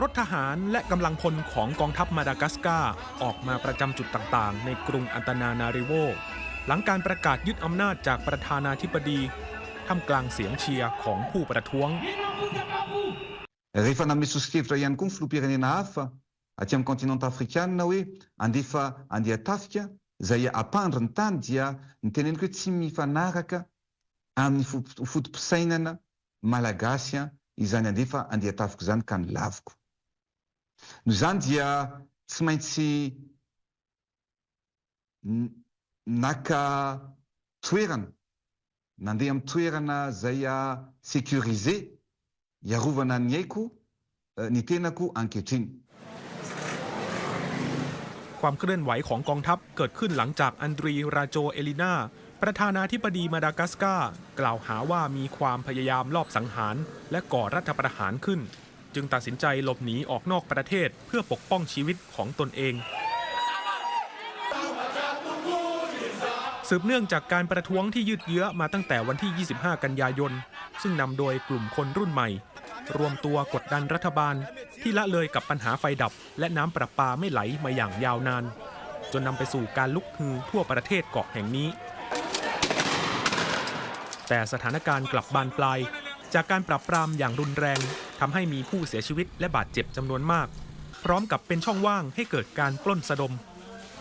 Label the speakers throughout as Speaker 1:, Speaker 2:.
Speaker 1: รถทหารและกำลังพลของกองทัพมาดากัสการ์ออกมาประจำจุดต่างๆ ในกรุงอันตานานาริโว หลังการประกาศยึดอำนาจจากประธานาธิบดีท่ามกลางเสียงเชียร์ของผู้ประท้วง
Speaker 2: rehefa name sosikevitra ihany koa ny filoham-pirenena hafa aty amin'ny kontinanta afrikanina hoe andefa andeha tafika izay ampandry ny tany dia ny teneniko hoe tsy mifanaraka amin'ny fo- fotom-pisainana malagasy a, izany andefa andeha tafika izany ka ny laviko no izany dia tsy maintsy naka toerana nandeha amin'ny toerana zay a sécurisé iarovana ny aiko ny tenako ankehitriny
Speaker 1: ความเคลื่อนไหวของกองทัพเกิดขึ้นหลังจากอันดรีราโจเอลินาประธานาธิบดีมาดากัสการ์กล่าวหาว่ามีความพยายามลอบสังหาร และก่อรัฐประหารขึ้น จึงตัดสินใจหลบหนีออกนอกประเทศเพื่อปกป้องชีวิตของตนเอง สืบเนื่องจากการประท้วงที่ยืดเยื้อมาตั้งแต่วันที่ 25 กันยายน ซึ่งนำโดยกลุ่มคนรุ่นใหม่ รวมตัวกดดันรัฐบาล ที่ละเลยกับปัญหาไฟดับ และน้ำประปาไม่ไหลมาอย่างยาวนาน จนนำไปสู่การลุกฮือทั่วประเทศเกาะแห่งนี้ แต่สถานการณ์กลับบานปลายจากการปรับปรามอย่างรุนแรง ทำให้มีผู้เสียชีวิตและบาดเจ็บจำนวนมาก พร้อมกับเป็นช่องว่างให้เกิดการปล้นสะดม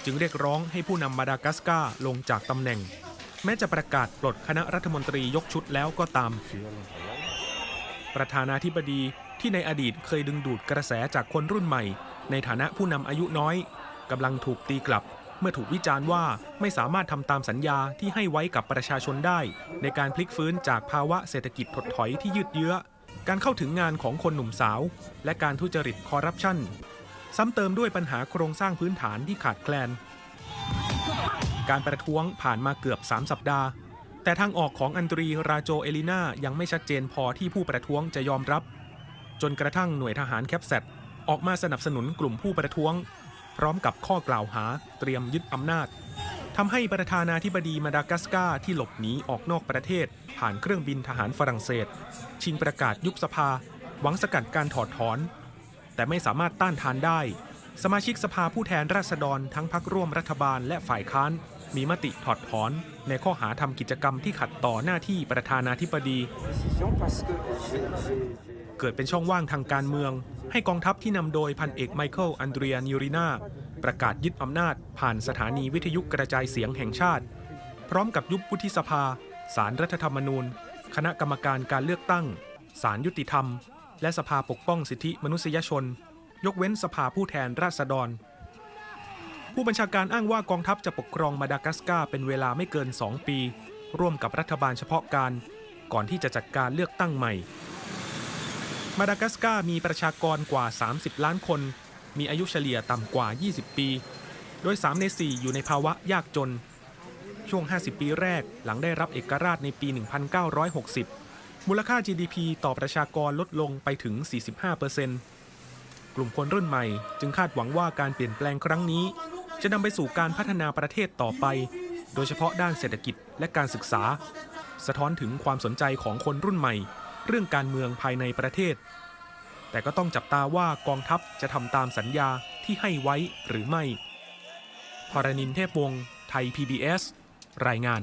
Speaker 1: จึงเรียกร้องให้ผู้นำมาดากัสการ์ลงจากตำแหน่ง แม้จะประกาศปลดคณะรัฐมนตรียกชุดแล้วก็ตาม ประธานาธิบดีที่ในอดีตเคยดึงดูดกระแสจากคนรุ่นใหม่ ในฐานะผู้นำอายุน้อยกำลังถูกตีกลับ เมื่อถูกวิจารณ์ว่าไม่สามารถทำตามสัญญาที่ให้ไว้กับประชาชนได้ ในการพลิกฟื้นจากภาวะเศรษฐกิจถดถอยที่ยืดเยื้อ การเข้าถึงงานของคนหนุ่มสาว และการทุจริตคอร์รัปชันซ้ำเติมด้วยปัญหาโครงสร้างพื้นฐานที่ขาดแคลน การประท้วงผ่านมาเกือบ 3 สัปดาห์ แต่ทางออกของอันตรีราโจเอลิน่ายังไม่ชัดเจนพอที่ผู้ประท้วงจะยอมรับ จนกระทั่งหน่วยทหารแคปแซดออกมาสนับสนุนกลุ่มผู้ประท้วง พร้อมกับข้อกล่าวหาเตรียมยึดอำนาจ ทำให้ประธานาธิบดีมาดากัสการ์ที่หลบหนีออกนอกประเทศ ผ่านเครื่องบินทหารฝรั่งเศส ชิงประกาศยุบสภา หวังสกัดการถอดถอน แต่ไม่สามารถต้านทานได้ สมาชิกสภาผู้แทนราษฎรทั้งพักร่วมรัฐบาลและฝ่ายค้าน มีมติถอดถอน ในข้อหาทำกิจกรรมที่ขัดต่อหน้าที่ประธานาธิบดีเกิดเป็นช่องว่างทางการเมือง ให้กองทัพที่นำโดยพันเอกไมเคิลอันเดรียนิรินา ประกาศยึดอำนาจผ่านสถานีวิทยุกระจายเสียงแห่งชาติ พร้อมกับยุบวุฒิสภา สารรัฐธรรมนูญ คณะกรรมการการเลือกตั้ง สารยุติธรรม และสภาปกป้องสิทธิมนุษยชน ยกเว้นสภาผู้แทนราษฎร ผู้บัญชาการอ้างว่ากองทัพจะปกครองมาดากัสการ์เป็นเวลาไม่เกิน 2 ปี ร่วมกับรัฐบาลเฉพาะการ ก่อนที่จะจัดการเลือกตั้งใหม่ มาดากัสการ์มีประชากรกว่า 30 ล้านคน มีอายุเฉลี่ยต่ำกว่า 20 ปี โดย 3 ใน 4 อยู่ในภาวะยากจน ช่วง 50 ปีแรกหลังได้รับเอกราชในปี 1960 มูลค่า GDP ต่อประชากรลดลงไปถึง 45%กลุ่มคนรุ่นใหม่จึงคาดหวังว่าการเปลี่ยนแปลงครั้งนี้ จะนำไปสู่การพัฒนาประเทศต่อไป โดยเฉพาะด้านเศรษฐกิจและการศึกษา สะท้อนถึงความสนใจของคนรุ่นใหม่ เรื่องการเมืองภายในประเทศ แต่ก็ต้องจับตาว่ากองทัพจะทำตามสัญญาที่ให้ไว้หรือไม่พรณินเทพวงศ์ไทย PBS รายงาน